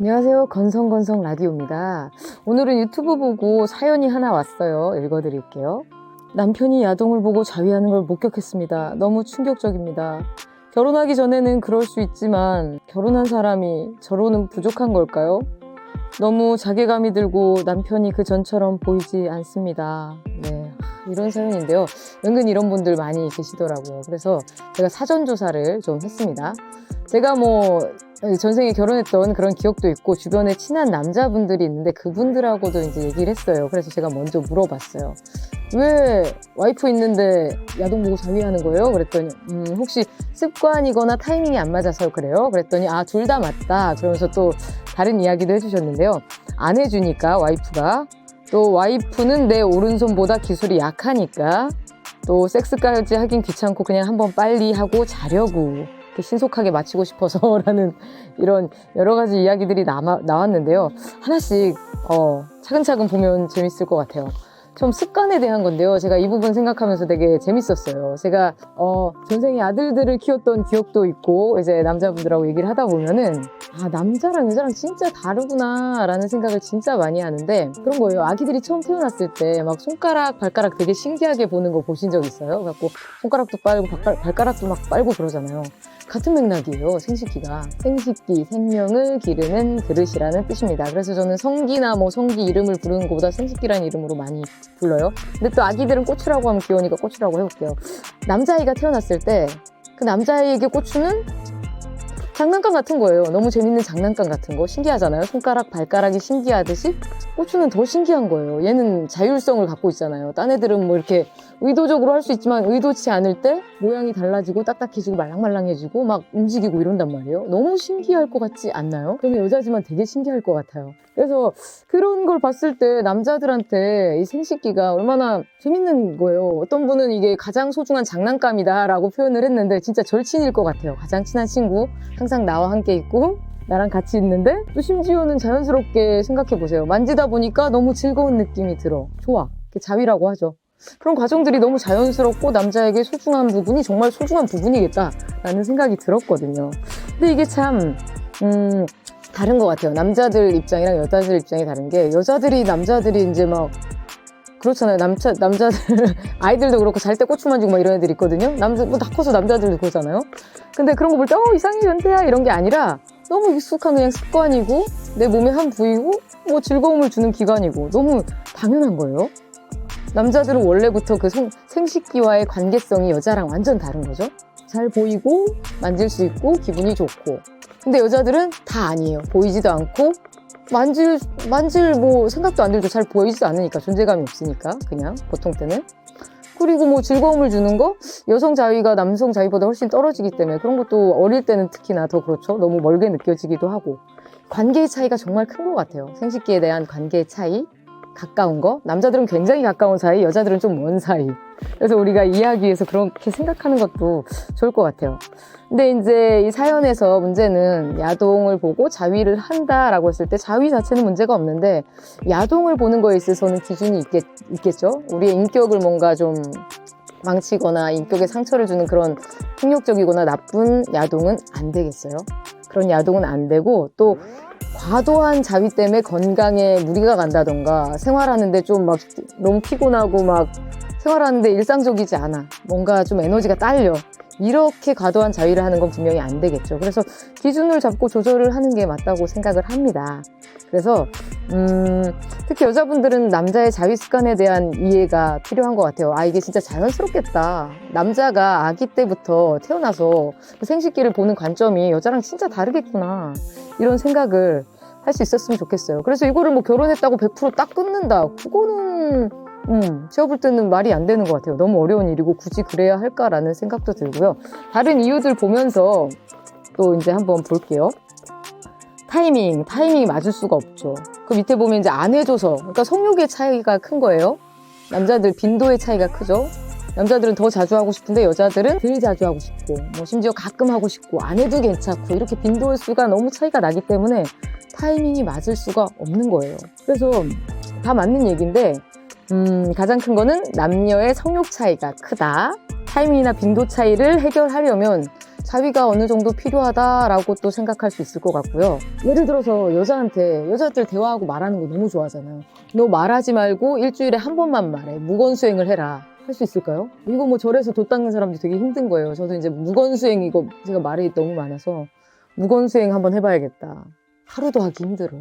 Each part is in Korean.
안녕하세요. 건성건성 라디오입니다. 오늘은 유튜브 보고 사연이 하나 왔어요. 읽어드릴게요. 남편이 야동을 보고 자위하는 걸 목격했습니다. 너무 충격적입니다. 결혼하기 전에는 그럴 수 있지만 결혼한 사람이 저로는 부족한 걸까요? 너무 자괴감이 들고 남편이 그 전처럼 보이지 않습니다. 네. 하, 이런 사연인데요. 은근 이런 분들 많이 계시더라고요. 그래서 제가 사전조사를 좀 했습니다. 제가 뭐 전생에 결혼했던 그런 기억도 있고 주변에 친한 남자분들이 있는데 그분들하고도 이제 얘기를 했어요. 그래서 제가 먼저 물어봤어요. 왜 와이프 있는데 야동 보고 자위하는 거예요? 그랬더니 음, 혹시 습관이거나 타이밍이 안 맞아서 그래요? 그랬더니 아 둘 다 맞다. 그러면서 또 다른 이야기도 해주셨는데요. 안 해주니까 와이프가 또 와이프는 내 오른손보다 기술이 약하니까 또 섹스까지 하긴 귀찮고 그냥 한번 빨리 하고 자려고 이렇게 신속하게 마치고 싶어서라는 이런 여러 가지 이야기들이 남아, 나왔는데요. 하나씩 어, 차근차근 보면 재밌을 것 같아요. 좀 습관에 대한 건데요. 제가 이 부분 생각하면서 되게 재밌었어요. 제가 어, 전생에 아들들을 키웠던 기억도 있고 이제 남자분들하고 얘기를 하다 보면은 아 남자랑 여자랑 진짜 다르구나라는 생각을 진짜 많이 하는데 그런 거예요. 아기들이 처음 태어났을 때 막 손가락 발가락 되게 신기하게 보는 거 보신 적 있어요? 그래갖고 손가락도 빨고 발가락, 발가락도 막 빨고 그러잖아요. 같은 맥락이에요. 생식기가 생식기 생명을 기르는 그릇이라는 뜻입니다. 그래서 저는 성기나 뭐 성기 이름을 부르는 것보다 생식기라는 이름으로 많이 불러요. 근데 또 아기들은 꼬추라고 하면 귀여우니까 꼬추라고 해볼게요. 남자아이가 태어났을 때 그 남자아이에게 꼬추는 장난감 같은 거예요. 너무 재밌는 장난감 같은 거. 신기하잖아요. 손가락, 발가락이 신기하듯이 꼬추는 더 신기한 거예요. 얘는 자율성을 갖고 있잖아요. 딴 애들은 뭐 이렇게 의도적으로 할 수 있지만 의도치 않을 때 모양이 달라지고 딱딱해지고 말랑말랑해지고 막 움직이고 이런단 말이에요. 너무 신기할 것 같지 않나요? 그러면 여자지만 되게 신기할 것 같아요. 그래서 그런 걸 봤을 때 남자들한테 이 생식기가 얼마나 재밌는 거예요. 어떤 분은 이게 가장 소중한 장난감이다라고 표현을 했는데 진짜 절친일 것 같아요. 가장 친한 친구, 항상 나와 함께 있고 나랑 같이 있는데 또 심지어는 자연스럽게 생각해 보세요. 만지다 보니까 너무 즐거운 느낌이 들어. 좋아. 자위라고 하죠. 그런 과정들이 너무 자연스럽고 남자에게 소중한 부분이 정말 소중한 부분이겠다라는 생각이 들었거든요. 근데 이게 참, 음, 다른 것 같아요. 남자들 입장이랑 여자들 입장이 다른 게 여자들이 남자들이 이제 막 그렇잖아요. 남자 남자들 아이들도 그렇고 잘때 고추 만지고 막 이런 애들 있거든요. 남자 뭐 다 커서 남자들도 그러잖아요. 근데 그런 거 볼 때 어 이상해 연태야 이런 게 아니라 너무 익숙한 그냥 습관이고 내 몸의 한 부위고 뭐 즐거움을 주는 기관이고 너무 당연한 거예요. 남자들은 원래부터 그 성- 생식기와의 관계성이 여자랑 완전 다른 거죠. 잘 보이고 만질 수 있고 기분이 좋고. 근데 여자들은 다 아니에요. 보이지도 않고 만질 만질 뭐 생각도 안 들고 잘 보이지도 않으니까 존재감이 없으니까 그냥 보통 때는. 그리고 뭐 즐거움을 주는 거 여성 자위가 남성 자위보다 훨씬 떨어지기 때문에 그런 것도 어릴 때는 특히나 더 그렇죠. 너무 멀게 느껴지기도 하고 관계의 차이가 정말 큰 것 같아요. 생식기에 대한 관계의 차이. 가까운 거? 남자들은 굉장히 가까운 사이 여자들은 좀 먼 사이. 그래서 우리가 이해하기 위해서 그렇게 생각하는 것도 좋을 것 같아요. 근데 이제 이 사연에서 문제는 야동을 보고 자위를 한다라고 했을 때 자위 자체는 문제가 없는데 야동을 보는 거에 있어서는 기준이 있겠, 있겠죠? 우리의 인격을 뭔가 좀 망치거나 인격에 상처를 주는 그런 폭력적이거나 나쁜 야동은 안 되겠어요 그런 야동은 안 되고 또 과도한 자위 때문에 건강에 무리가 간다던가 생활하는데 좀 막 너무 피곤하고 막 생활하는데 일상적이지 않아. 뭔가 좀 에너지가 딸려. 이렇게 과도한 자위를 하는 건 분명히 안 되겠죠. 그래서 기준을 잡고 조절을 하는 게 맞다고 생각을 합니다. 그래서 음, 특히 여자분들은 남자의 자위 습관에 대한 이해가 필요한 것 같아요. 아 이게 진짜 자연스럽겠다. 남자가 아기 때부터 태어나서 그 생식기를 보는 관점이 여자랑 진짜 다르겠구나. 이런 생각을 할 수 있었으면 좋겠어요. 그래서 이거를 뭐 결혼했다고 100%딱 끊는다. 그거는 음, 볼 때는 말이 안 되는 것 같아요. 너무 어려운 일이고 굳이 그래야 할까라는 생각도 들고요. 다른 이유들 보면서 또 이제 한번 볼게요. 타이밍, 타이밍이 맞을 수가 없죠. 그 밑에 보면 이제 안 해줘서, 그러니까 성욕의 차이가 큰 거예요. 남자들 빈도의 차이가 크죠. 남자들은 더 자주 하고 싶은데 여자들은 덜 자주 하고 싶고, 뭐 심지어 가끔 하고 싶고, 안 해도 괜찮고, 이렇게 빈도의 수가 너무 차이가 나기 때문에 타이밍이 맞을 수가 없는 거예요. 그래서 다 맞는 얘기인데, 음, 가장 큰 거는 남녀의 성욕 차이가 크다. 타이밍이나 빈도 차이를 해결하려면 자위가 어느 정도 필요하다라고 또 생각할 수 있을 것 같고요. 예를 들어서 여자한테 여자들 대화하고 말하는 거 너무 좋아하잖아요. 너 말하지 말고 일주일에 한 번만 말해. 무건 수행을 해라. 할 수 있을까요? 이거 뭐 절에서 돛 닦는 사람도 되게 힘든 거예요. 저도 이제 무건 수행 이거 제가 말이 너무 많아서 무건 수행 한번 해봐야겠다. 하루도 하기 힘들어.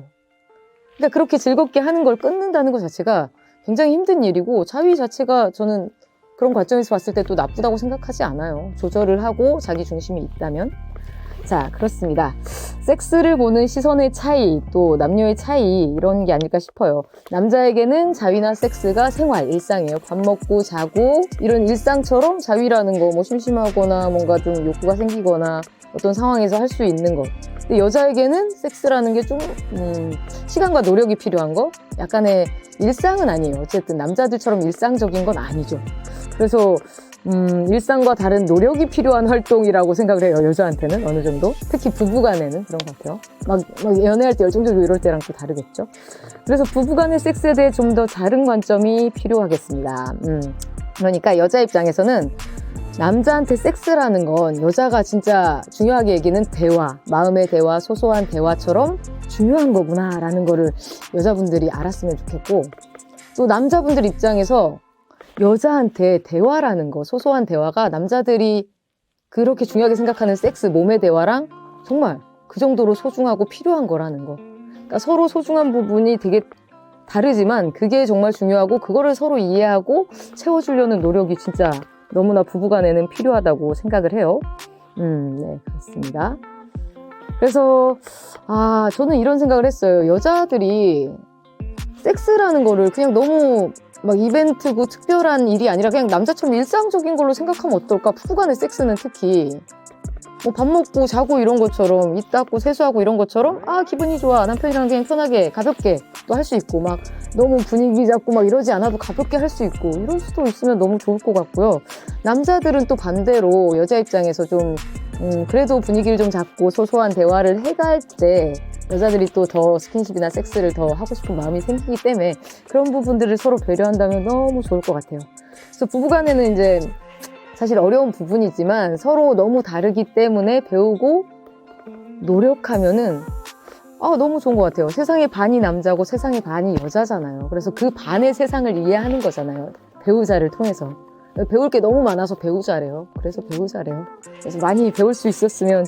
그러니까 그렇게 즐겁게 하는 걸 끊는다는 것 자체가 굉장히 힘든 일이고 자위 자체가 저는 그런 관점에서 봤을 때 또 나쁘다고 생각하지 않아요. 조절을 하고 자기 중심이 있다면. 자, 그렇습니다. 섹스를 보는 시선의 차이, 또 남녀의 차이, 이런 게 아닐까 싶어요. 남자에게는 자위나 섹스가 생활, 일상이에요. 밥 먹고 자고, 이런 일상처럼 자위라는 거, 뭐 심심하거나 뭔가 좀 욕구가 생기거나 어떤 상황에서 할 수 있는 것. 근데 여자에게는 섹스라는 게 좀, 음, 시간과 노력이 필요한 거? 약간의 일상은 아니에요. 어쨌든 남자들처럼 일상적인 건 아니죠. 그래서 음, 일상과 다른 노력이 필요한 활동이라고 생각을 해요. 여자한테는 어느 정도. 특히 부부간에는 그런 것 같아요. 막, 막 연애할 때 열정적이고 이럴 때랑 또 다르겠죠. 그래서 부부간의 섹스에 대해 좀 더 다른 관점이 필요하겠습니다. 음, 그러니까 여자 입장에서는 남자한테 섹스라는 건 여자가 진짜 중요하게 얘기는 대화, 마음의 대화, 소소한 대화처럼 중요한 거구나라는 거를 여자분들이 알았으면 좋겠고 또 남자분들 입장에서 여자한테 대화라는 거, 소소한 대화가 남자들이 그렇게 중요하게 생각하는 섹스, 몸의 대화랑 정말 그 정도로 소중하고 필요한 거라는 거. 그러니까 서로 소중한 부분이 되게 다르지만 그게 정말 중요하고 그거를 서로 이해하고 채워주려는 노력이 진짜 너무나 부부간에는 필요하다고 생각을 해요. 음, 네, 그렇습니다. 그래서, 아, 저는 이런 생각을 했어요. 여자들이 섹스라는 거를 그냥 너무 막 이벤트고 특별한 일이 아니라 그냥 남자처럼 일상적인 걸로 생각하면 어떨까? 부부간의 섹스는 특히. 뭐 밥 먹고 자고 이런 것처럼 입 닦고 세수하고 이런 것처럼 아 기분이 좋아 남편이랑 그냥 편하게 가볍게 또 할 수 있고 막 너무 분위기 잡고 막 이러지 않아도 가볍게 할 수 있고 이럴 수도 있으면 너무 좋을 것 같고요 남자들은 또 반대로 여자 입장에서 좀 음, 그래도 분위기를 좀 잡고 소소한 대화를 해갈 때 여자들이 또 더 스킨십이나 섹스를 더 하고 싶은 마음이 생기기 때문에 그런 부분들을 서로 배려한다면 너무 좋을 것 같아요. 그래서 부부간에는 이제 사실 어려운 부분이지만 서로 너무 다르기 때문에 배우고 노력하면은 아, 너무 좋은 것 같아요. 세상의 반이 남자고 세상의 반이 여자잖아요. 그래서 그 반의 세상을 이해하는 거잖아요. 배우자를 통해서. 배울 게 너무 많아서 배우자래요. 그래서 배우자래요. 그래서 많이 배울 수 있었으면,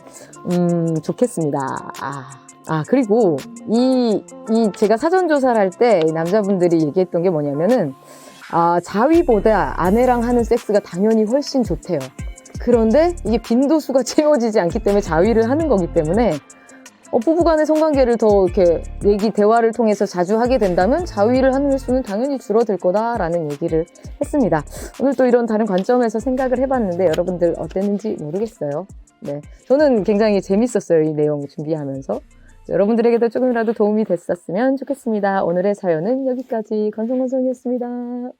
음, 좋겠습니다. 아. 아, 그리고 이, 이 제가 사전조사를 할 때 남자분들이 얘기했던 게 뭐냐면은, 아, 자위보다 아내랑 하는 섹스가 당연히 훨씬 좋대요. 그런데 이게 빈도수가 채워지지 않기 때문에 자위를 하는 거기 때문에 어, 부부간의 성관계를 더 이렇게 얘기 대화를 통해서 자주 하게 된다면 자위를 하는 횟수는 당연히 줄어들 거다라는 얘기를 했습니다. 오늘 또 이런 다른 관점에서 생각을 해봤는데 여러분들 어땠는지 모르겠어요. 네, 저는 굉장히 재밌었어요 이 내용 준비하면서 여러분들에게도 조금이라도 도움이 됐었으면 좋겠습니다. 오늘의 사연은 여기까지 건성건성이었습니다.